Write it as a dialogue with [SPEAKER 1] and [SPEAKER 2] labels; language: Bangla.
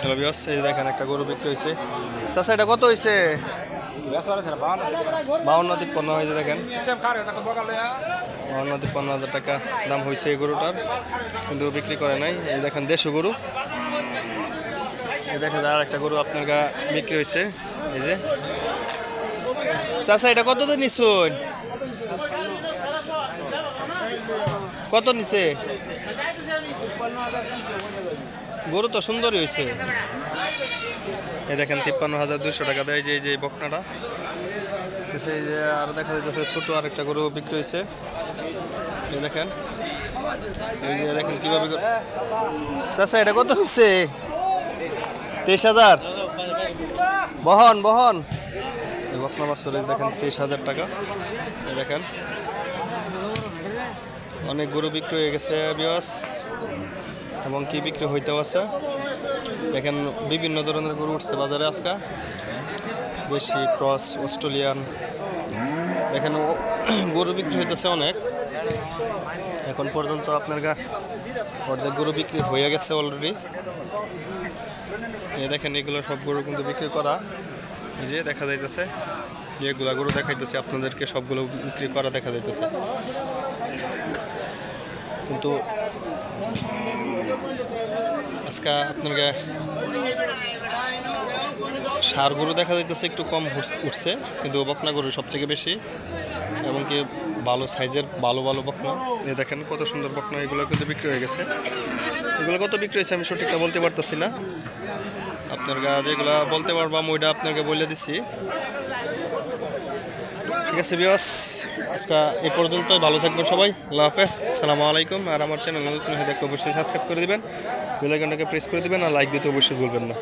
[SPEAKER 1] হ্যালো বিয়স এই দেখেন একটা গরু বিক্রি হয়েছে। চাষা এটা কত হয়েছে? বাউন্ন তিপ্পান্ন হয়েছে, দেখেন। বাউন্ন তিপ্পান্ন হাজার টাকা দাম হয়েছে এই গরুটার, কিন্তু বিক্রি করে নাই। এই দেখেন দেশি গরু। এই দেখেন আর একটা গরু আপনার গা বিক্রি হয়েছে। এই যে। চাষা এটা কত দিয়ে নিচ্ছুন কত নিছে? গরু তো সুন্দরই হয়েছে। এই দেখেন, তিপ্পান্ন হাজার দুশো টাকা দেয় যে এই যে বকনাটা। সেই যে আর দেখা যাচ্ছে ছোটো আরেকটা গরু বিক্রি হয়েছে। এই দেখেন, এই যে দেখেন কীভাবে চাচা, এটা কত হচ্ছে তেইশ হাজার? বহন বহন। এই বকনা এই দেখেন, তেইশ হাজার টাকা। দেখেন। অনেক গরু বিক্রি হয়ে গেছে বিয়াস এবং কি বিক্রি হইতেও আছে। দেখেন, বিভিন্ন ধরনের গরু উঠছে বাজারে আজকে। দেশি, ক্রস, অস্ট্রেলিয়ান। দেখেন গরু বিক্রি হইতেছে অনেক। এখন পর্যন্ত আপনার গা অর্ধেক গরু বিক্রি হয়ে গেছে অলরেডি দেখেন, এগুলো সব গরু কিন্তু বিক্রি করা। যে দেখা যাইতেছে। যেগুলা গরু দেখাইতেছে, আপনাদেরকে সবগুলো বিক্রি করা দেখা যাইতেছে। কিন্তু আজকে আপনাকে সার গরু দেখা যাইতেছে একটু কম উঠছে, কিন্তু বকনা গরু সবথেকে বেশি, এবং কি ভালো সাইজের ভালো ভালো বকনা। এই দেখেন কত সুন্দর বকনা, এগুলো কিন্তু বিক্রি হয়ে গেছে। এগুলো কত বিক্রি হয়েছে আমি সঠিকটা বলতে পারতেছি না। আপনার গা যেগুলো বলতে পারবাম ওইটা আপনাকে বলে দিচ্ছি ঠিক আছে বিয়াস আজকে এ পর্যন্ত ভালো থাকবেন সবাই। আল্লাহ হাফেজ। আসসালামু আলাইকুম। আর আমার চ্যানেল নতুন হয়ে দেখলে অবশ্যই সাবস্ক্রাইব করে দেবেন। বেলাইকনটাকে প্রেস করে দেবেন আর লাইক দিতে অবশ্যই ভুলবেন না।